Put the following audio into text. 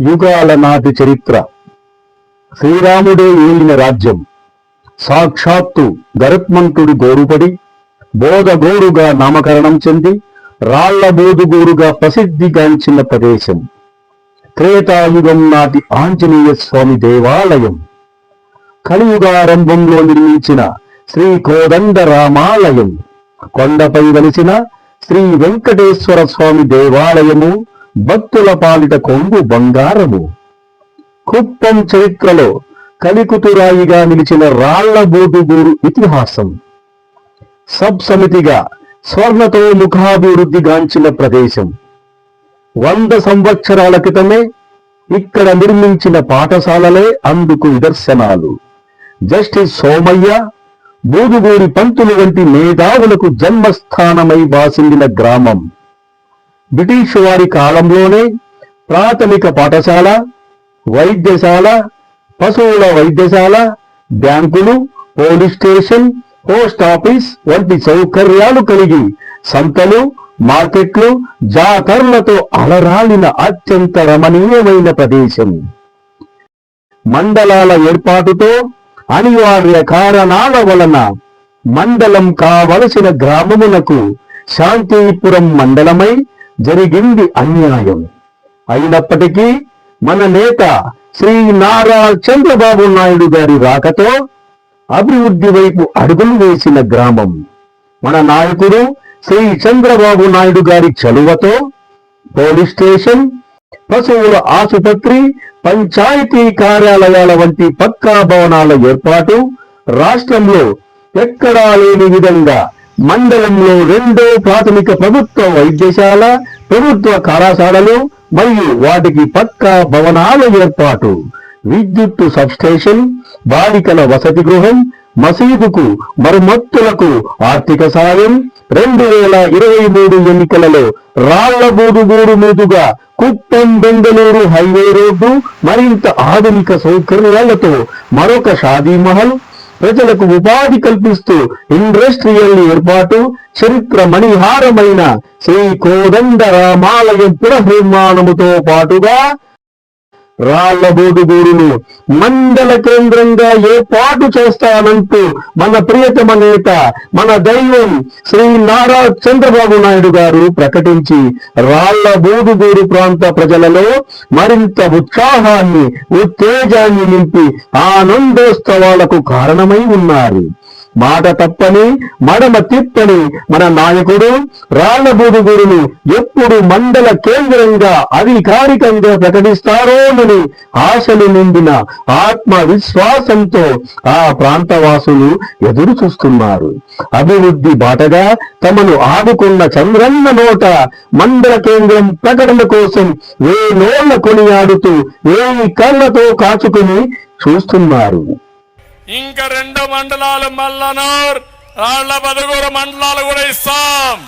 యుగాల నాటి చరిత్ర. శ్రీరాముడే ఏలిన రాజ్యం. సాక్షాత్తు గరుత్మంతుడి గోరుపడి బోధగోరుగా నామకరణం చెంది రాళ్ళ బోధుగోరుగా ప్రసిద్ధిగాంచిన ప్రదేశం. త్రేతాయుగం నాటి ఆంజనేయ స్వామి దేవాలయం. కలియుగారంభంలో నిర్మించిన శ్రీ కోదండ రామాలయం. కొండపై వెలిసిన శ్రీ వెంకటేశ్వర స్వామి దేవాలయము భక్తుల పాలిట కొంగు బంగారము. కుప్పం చరిత్రలో కలికుతురాయిగా నిలిచిన రాళ్ళ బోటుగూరు ఇతిహాసం. సబ్ సమితిగా స్వర్ణతో ముఖాభివృద్ధిగాంచిన ప్రదేశం. వంద సంవత్సరాల క్రితమే ఇక్కడ నిర్మించిన పాఠశాలలే అందుకు నిదర్శనాలు. జస్టిస్ సోమయ్య బూదుగూరి పంతులు వంటి మేధావులకు జన్మస్థానమై వాసిందిన గ్రామం. బ్రిటిష్ వారి కాలంలోనే ప్రాథమిక పాఠశాల వైద్యశాల పశువుల వైద్యశాల బ్యాంకులు పోలీస్ స్టేషన్ పోస్ట్ ఆఫీస్ వంటి సౌకర్యాలు కలిగి సంతలు మార్కెట్లు జాతరలతో అలరాలిన అత్యంత రమణీయమైన ప్రదేశం. మండలాల ఏర్పాటుతో అనివార్య కారణాల వలన మండలం కావలసిన గ్రామమునకు శాంతిపురం మండలమై జరిగింది అన్యాయం. అయినప్పటికీ మన నేత శ్రీ నారా చంద్రబాబు నాయుడు గారి రాకతో అభివృద్ధి వైపు అడుగులు వేసిన గ్రామం. మన నాయకుడు శ్రీ చంద్రబాబు నాయుడు గారి చలువతో పోలీస్ స్టేషన్ పశువుల ఆసుపత్రి పంచాయతీ కార్యాలయాల వంటి పక్కా భవనాల ఏర్పాటు రాష్ట్రంలో ఎక్కడా లేని విధంగా మండలంలో రెండో ప్రాథమిక ప్రభుత్వ వైద్యశాల ప్రభుత్వ కళాశాలలు మరియు వాటికి పక్క భవనాల ఏర్పాటు. విద్యుత్తు సబ్స్టేషన్ బాలికల వసతి గృహం మసీదుకు మరమ్మత్తులకు ఆర్థిక సాయం రెండు వేల ఇరవై మూడు ఎన్నికలలో రాళ్ళబూడుగూడు మీదుగా కుప్పం బెంగళూరు హైవే రోడ్డు మరింత ఆధునిక సౌకర్యాలతో మరొక షాదీ మహల్ ప్రజలకు ఉపాధి కల్పిస్తూ ఇండస్ట్రియల్ ఏర్పాటు చరిత్ర మణిహారమైన శ్రీ కోదండ రామాలయం పునర్నిర్మాణముతో పాటుగా రాళ్ళబోడుగూరును మండల కేంద్రంగా ఏర్పాటు చేస్తానంటూ మన ప్రియతమ నేత మన దైవం శ్రీ నారా చంద్రబాబు నాయుడు గారు ప్రకటించి రాళ్ళబోడుగూరు ప్రాంత ప్రజలలో మరింత ఉత్సాహాన్ని ఉత్తేజాన్ని నింపి ఆనందోత్సవాలకు కారణమై ఉన్నారు. మాట తప్పని మడమ తిప్పని మన నాయకుడు రాళ్ళబూదుగురును ఎప్పుడు మండల కేంద్రంగా అధికారికంగా ప్రకటిస్తారోనని ఆశలు నిండిన ఆత్మవిశ్వాసంతో ఆ ప్రాంతవాసులు ఎదురు చూస్తున్నారు. అభివృద్ధి బాటగా తమను ఆదుకున్న చంద్రన్న నోట మండల కేంద్రం ప్రకటన కోసం ఏ నోళ్ళ కొనియాడుతూ ఏ కళ్ళతో కాచుకుని చూస్తున్నారు. ఇంకా రెండు మండలాలు మల్లనూర్ రాళ్ళ బదుగూరు మండలాలు కూడా ఇస్తాం